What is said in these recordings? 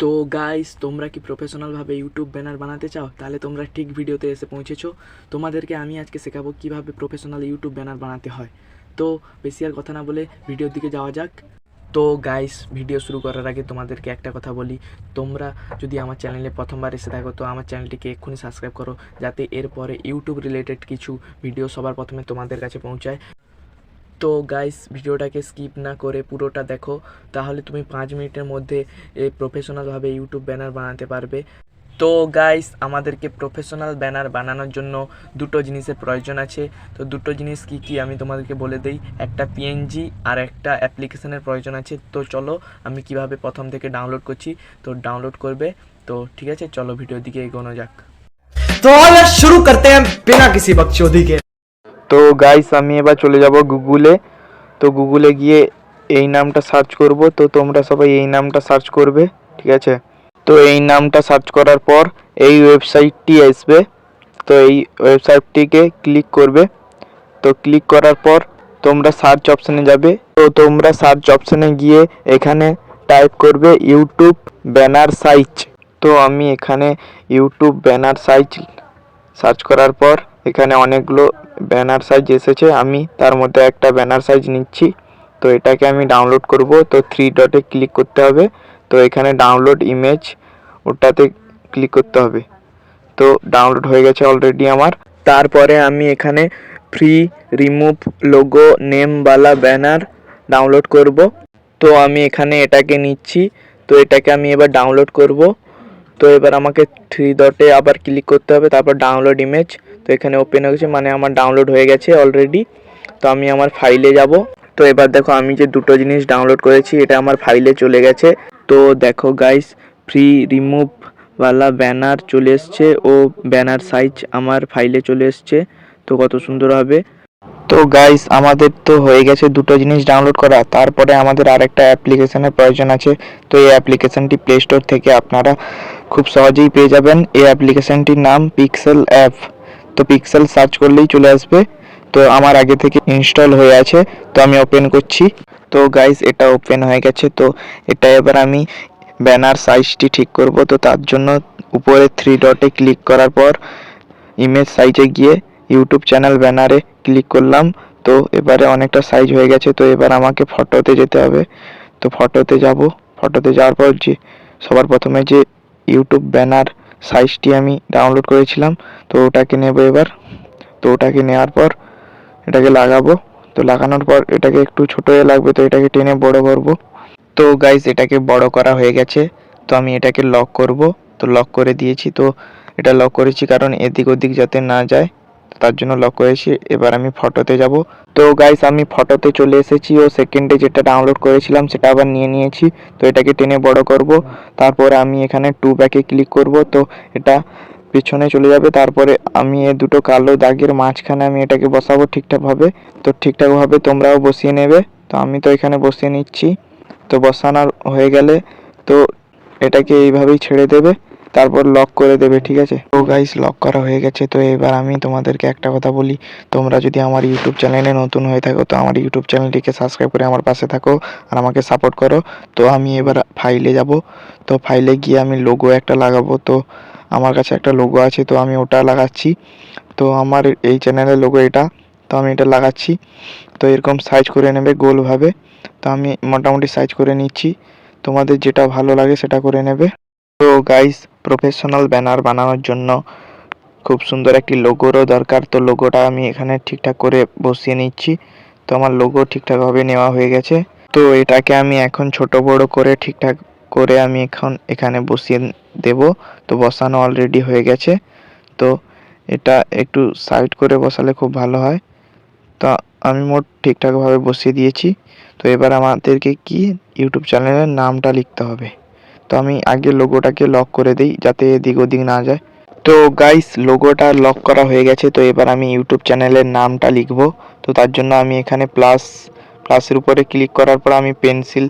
তো গাইস তোমরা কি প্রফেশনালভাবে ইউটিউব ব্যানার বানাতে চাও? তাহলে তোমরা ঠিক ভিডিওতে এসে পৌঁছেছো। তোমাদেরকে আমি আজকে শেখাবো কীভাবে প্রফেশনাল ইউটিউব ব্যানার বানাতে হয়। তো বেশি আর কথা না বলে ভিডিওর দিকে যাওয়া যাক। তো গাইস ভিডিও শুরু করার আগে তোমাদেরকে একটা কথা বলি। তোমরা যদি আমার চ্যানেলে প্রথমবার এসে থাকো, তো আমার চ্যানেলটিকে এক্ষুনি সাবস্ক্রাইব করো, যাতে এরপরে ইউটিউব রিলেটেড কিছু ভিডিও সবার প্রথমে তোমাদের কাছে পৌঁছায়। তো গাইস ভিডিওটাকে স্কিপ না করে পুরোটা দেখো। তাহলে তুমি পাঁচ মিনিটের মধ্যে প্রফেশনালভাবে ইউটিউব ব্যানার বানাতে পারবে। তো গাইস আমাদেরকে প্রফেশনাল ব্যানার বানানোর জন্য দুটো জিনিসের প্রয়োজন আছে। তো দুটো জিনিস কি কি আমি তোমাদেরকে বলে দিই। একটা পিএনজি আর একটা অ্যাপ্লিকেশনের প্রয়োজন আছে। তো চলো, আমি কীভাবে প্রথম থেকে ডাউনলোড করছি, তো ডাউনলোড করবে। তো ঠিক আছে, চলো ভিডিও দিকে এগোনো যাক। তো শুরু করতে বিনা কিছু বকচোদি তো গাইস আমি এবার চলে যাব গুগলে তো গুগলে গিয়ে এই নামটা সার্চ করব। তো তোমরা সবাই এই নামটা সার্চ করবে, ঠিক আছে? তো এই নামটা সার্চ করার পর এই ওয়েবসাইটটি আসবে। তো এই ওয়েবসাইটটিকে ক্লিক করবে। তো ক্লিক করার পর তোমরা সার্চ অপশানে যাবে। তো তোমরা সার্চ অপশানে গিয়ে এখানে টাইপ করবে ইউটিউব ব্যানার সাইজ তো আমি এখানে ইউটিউব ব্যানার সাইজ সার্চ করার পর এখানে অনেকগুলো ব্যানার সাইজ এসেছে, আমি তার মধ্যে একটা ব্যানার সাইজ নিচ্ছি। তো এটাকে আমি ডাউনলোড করব, তো থ্রি ডটে ক্লিক করতে হবে। তো এখানে ডাউনলোড ইমেজ ওটাতে ক্লিক করতে হবে। তো ডাউনলোড হয়ে গেছে অলরেডি আমার। তারপরে আমি এখানে ফ্রি রিমুভ লোগো নেমওয়ালা ব্যানার ডাউনলোড করব। তো আমি এখানে এটাকে নিচ্ছি, তো এটাকে আমি এবার ডাউনলোড করব। তো এবার আমাকে থ্রি ডটে আবার ক্লিক করতে হবে, তারপর ডাউনলোড ইমেজ তো এখানে ওপেন হয়ে গেছে মানে আমার ডাউনলোড হয়ে গেছে অলরেডি তো আমি আমার ফাইলে যাব। তো এবার দেখো, আমি যে দুটো জিনিস ডাউনলোড করেছি, এটা আমার ফাইলে চলে গেছে। তো দেখো গাইস ফ্রি রিমুভ ওয়ালা ব্যানার চলে এসছে ও ব্যানার সাইজ আমার ফাইলে চলে এসছে। তো কত সুন্দর হবে। তো গাইস আমাদের তো হয়ে গেছে দুটো জিনিস ডাউনলোড করা। তারপরে আমাদের আরেকটা অ্যাপ্লিকেশনের প্রয়োজন আছে। তো এই অ্যাপ্লিকেশনটি প্লে স্টোর থেকে আপনারা খুব সহজেই পেয়ে যাবেন। এই অ্যাপ্লিকেশনটির নাম পিক্সেল অ্যাপ তো পিক্সেল সার্চ করলেই চলে আসবে। তো আমার আগে থেকে ইনস্টল হয়ে আছে, তো আমি ওপেন করছি। তো গাইস এটা ওপেন হয়ে গেছে, তো এটা এবার আমি ব্যানার সাইজটি ঠিক করব। তো তার জন্য উপরে থ্রি ডটে ক্লিক করার পর ইমেজ সাইজে গিয়ে ইউটিউব চ্যানেল ব্যানারে ক্লিক করলাম। তো এবারে অনেকটা সাইজ হয়ে গেছে, তো এবার আমাকে ফটোতে যেতে হবে। তো ফটোতে যাব। ফটোতে যাওয়ার পর যে সবার প্রথমে যে ইউটিউব ব্যানার সাইজটি আমি ডাউনলোড করেছিলাম, তো ওটাকে নেব এবার। তো ওটাকে নেওয়ার পর এটাকে লাগাবো। তো লাগানোর পর এটাকে একটু ছোটো লাগবে, তো এটাকে টেনে বড় করব। তো গাইজ এটাকে বড় করা হয়ে গেছে। তো আমি এটাকে লক করব। তো লক করে দিয়েছি, তো এটা লক করেছি কারণ এদিক ওদিক যাতে না যায়। তার জন্য লক করেছি। এবার আমি ফটোতে যাব। তো গাইস আমি ফটোতে চলে এসেছি ও সেকেন্ডে যেটা ডাউনলোড করেছিলাম, সেটা আবার নিয়ে নিয়েছি। তো এটাকে টেনে বড় করব। তারপরে আমি এখানে টু ব্যাকে ক্লিক করব। তো এটা পিছনে চলে যাবে। তারপরে আমি এই দুটো কালো দাগের মাঝখানে আমি এটাকে বসাবো ঠিকঠাকভাবে। তো ঠিকঠাকভাবে তোমরাও বসিয়ে নেবে। তো আমি তো এখানে বসিয়ে নিচ্ছি। তো বসানোর হয়ে গেলে তো এটাকে এইভাবেই ছেড়ে দেবে। তারপর লক করে দেবে, ঠিক আছে? তো গাইস লক করা হয়ে গেছে। তো এবার আমি তোমাদেরকে একটা কথা বলি। তোমরা যদি আমার ইউটিউব চ্যানেলে নতুন হয়ে থাকো, তো আমার ইউটিউব চ্যানেলটিকে সাবস্ক্রাইব করে আমার পাশে থাকো আর আমাকে সাপোর্ট করো। তো আমি এবার ফাইলে যাব। তো ফাইলে গিয়ে আমি লোগো একটা লাগাবো। তো আমার কাছে একটা লোগো আছে, তো আমি ওটা লাগাচ্ছি। তো আমার এই চ্যানেলের লোগো এটা। তো আমি এটা লাগাচ্ছি। তো এরকম সাইজ করে নেবে গোলভাবে তো আমি মোটামুটি সাইজ করে নিচ্ছি। তোমাদের যেটা ভালো লাগে সেটা করে নেবে। তো গাইস প্রফেশনাল ব্যানার বানানোর জন্য খুব সুন্দর একটি লোগোরও দরকার। তো লোগোটা আমি এখানে ঠিকঠাক করে বসিয়ে নিচ্ছি। তো আমার লোগো ঠিকঠাকভাবে নেওয়া হয়ে গেছে। তো এটাকে আমি এখন ছোট বড় করে ঠিকঠাক করে আমি এখন এখানে বসিয়ে দেব। তো বসানো অলরেডি হয়ে গেছে। তো এটা একটু সাইড করে বসালে খুব ভালো হয়। তো আমি মোট ঠিকঠাকভাবে বসিয়ে দিয়েছি। তো এবার আমাদেরকে কি ইউটিউব চ্যানেলের নামটা লিখতে হবে। তো আমি আগে লোগোটাকে লক করে দিই যাতে এদিক ওদিক না যায়। তো গাইস লোগোটা লক করা হয়ে গেছে, তো এবার আমি ইউটিউব চ্যানেলের নামটা লিখব। তো তার জন্য আমি এখানে প্লাস প্লাসের উপরে ক্লিক করার পর আমি পেন্সিল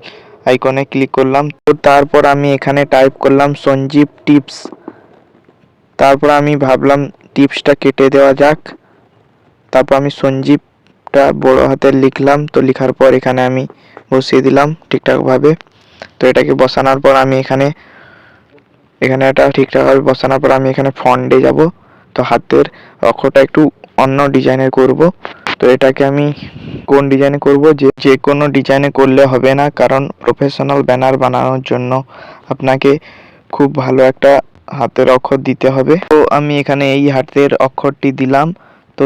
আইকনে ক্লিক করলাম। তো তারপর আমি এখানে টাইপ করলাম সঞ্জীব টিপস তারপর আমি ভাবলাম টিপসটা কেটে দেওয়া যাক। তারপর আমি সঞ্জীবটা বড় হাতের লিখলাম, তো লেখার পর এখানে আমি বসিয়ে দিলাম ঠিকঠাকভাবে। তো এটাকে বসানোর পর আমি এখানে এখানে এটা ঠিকঠাকভাবে বসানোর পর আমি এখানে ফন্ডে যাব। তো হাতের অক্ষরটা একটু অন্য ডিজাইনের করব। তো এটাকে আমি কোন ডিজাইনে করব? যে যে কোনো ডিজাইনে করলে হবে না, কারণ প্রফেশনাল ব্যানার বানানোর জন্য আপনাকে খুব ভালো একটা হাতের অক্ষর দিতে হবে। তো আমি এখানে এই হাতের অক্ষরটি দিলাম। তো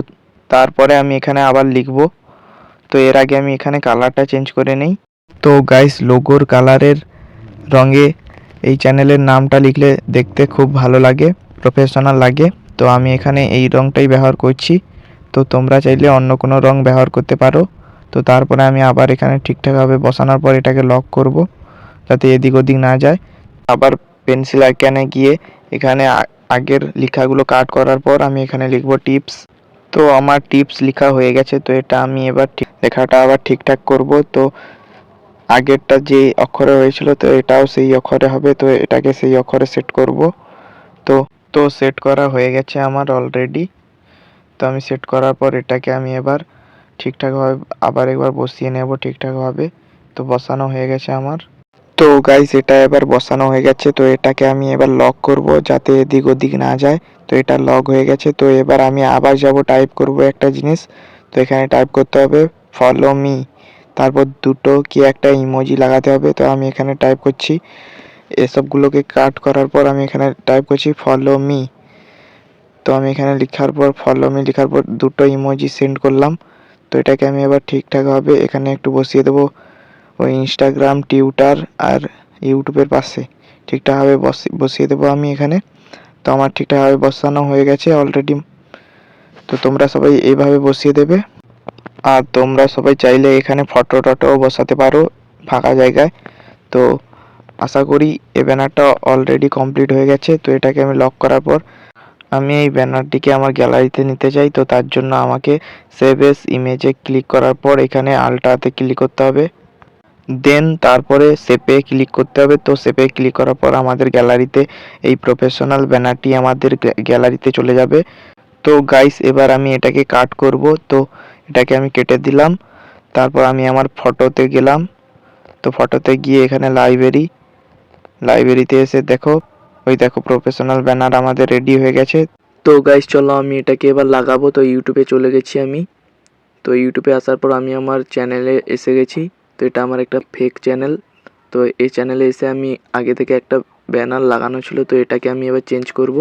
তারপরে আমি এখানে আবার লিখব। তো এর আগে আমি এখানে কালারটা চেঞ্জ করে নেই। তো গাইস লোগোর কালারের রঙে এই চ্যানেলের নামটা লিখলে দেখতে খুব ভালো লাগে প্রফেশনাল লাগে। তো আমি এখানে এই রঙটাই ব্যবহার করছি। তো তোমরা চাইলে অন্য কোনো রং ব্যবহার করতে পারো। তো তারপরে আমি আবার এখানে ঠিকঠাকভাবে বসানোর পর এটাকে লক করব, যাতে এদিক ওদিক না যায়। আবার পেন্সিল আইকানে গিয়ে এখানে আগের লেখাগুলো কাট করার পর আমি এখানে লিখব টিপস তো আমার টিপস লেখা হয়ে গেছে, তো এটা আমি এবার লেখাটা আবার ঠিকঠাক করব। তো আগেরটা যে অক্ষরে হয়েছিল, তো এটাও সেই অক্ষরে হবে, তো এটাকে সেই অক্ষরে সেট করব। তো তো সেট করা হয়ে গেছে আমার অলরেডি তো আমি সেট করার পর এটাকে আমি এবার ঠিকঠাকভাবে, আবার একবার বসিয়ে নেব ঠিকঠাকভাবে। তো বসানো হয়ে গেছে আমার। তো গাইস এটা এবার বসানো হয়ে গেছে, তো এটাকে আমি এবার লক করব যাতে এদিক ওদিক না যায়। তো এটা লক হয়ে গেছে, তো এবার আমি আবার যাব টাইপ করব একটা জিনিস। তো এখানে টাইপ করতে হবে ফলো মি তারপর দুটো কি একটা ইমোজি লাগাতে হবে, তো আমি এখানে টাইপ করছি। এসবগুলোকে কাট করার পর আমি এখানে টাইপ করছি ফলো মি তো আমি এখানে লেখার পর ফলো মি লেখার পর দুটো ইমোজি সেন্ড করলাম। তো এটাকে আমি এবার ঠিকঠাকভাবে এখানে একটু বসিয়ে দেবো। ওই ইনস্টাগ্রাম টিউটার আর ইউটিউবের পাশে। ঠিকঠাকভাবে বসি- বসিয়ে দেবো আমি এখানে। তো আমার ঠিকঠাকভাবে বসানো হয়ে গেছে অলরেডি তো তোমরা সবাই এইভাবে বসিয়ে দেবে। আর তোমরা সবাই চাইলে এখানে ফটো টটোও বসাতে পারো ফাঁকা জায়গায়। তো আশা করি এই ব্যানারটা অলরেডি কমপ্লিট হয়ে গেছে। তো এটাকে আমি লক করার পর আমি এই ব্যানারটিকে আমার গ্যালারিতে নিতে চাই। তো তার জন্য আমাকে সেভ এস ইমেজে ক্লিক করার পর এখানে আলট্রাতে ক্লিক করতে হবে। দেন তারপরে সেপে ক্লিক করতে হবে। তো সেপে ক্লিক করার পর আমাদের গ্যালারিতে এই প্রফেশনাল ব্যানারটি আমাদের গ্যালারিতে চলে যাবে। তো গাইস এবার আমি এটাকে কাট করব। তো এটাকে আমি কেটে দিলাম। তারপর আমি আমার ফটোতে গেলাম। তো ফটোতে গিয়ে এখানে লাইব্রেরি লাইব্রেরিতে এসে দেখো, ওই দেখো প্রফেশনাল ব্যানার আমাদের রেডি হয়ে গেছে। তো গাইস চলো আমি এটাকে এবার লাগাবো। তো ইউটিউবে চলে গেছি আমি। তো ইউটিউবে আসার পর আমি আমার চ্যানেলে এসে গেছি। তো এটা আমার একটা ফেক চ্যানেল তো এই চ্যানেলে এসে আমি আগে থেকে একটা ব্যানার লাগানো ছিল। তো এটাকে আমি এবার চেঞ্জ করব।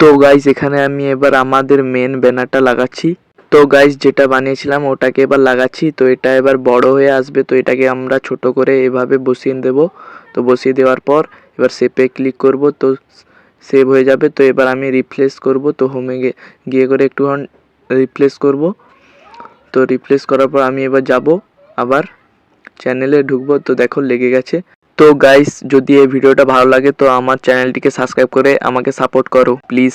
তো গাইস এখানে আমি এবার আমাদের মেন ব্যানারটা লাগাচ্ছি। তো গাইস যেটা বানিয়েছিলাম ওটাকে এবার লাগাচ্ছি। তো এটা এবার বড় হয়ে আসবে, তো এটাকে আমরা ছোট করে এভাবে বসিয়ে দেব। তো বসিয়ে দেওয়ার পর এবার সেপে ক্লিক করব, তো সেভ হয়ে যাবে। তো এবার আমি রিপ্লেস করব, তো হোমে গিয়ে করে একটুক্ষণ রিপ্লেস করব। তো রিপ্লেস করার পর আমি এবার যাব, আবার চ্যানেলে ঢুকবো। তো দেখো লেগে গেছে। তো গাইস যদি এই ভিডিওটা ভালো লাগে, তো আমার চ্যানেলটিকে সাবস্ক্রাইব করে আমাকে সাপোর্ট করো প্লিজ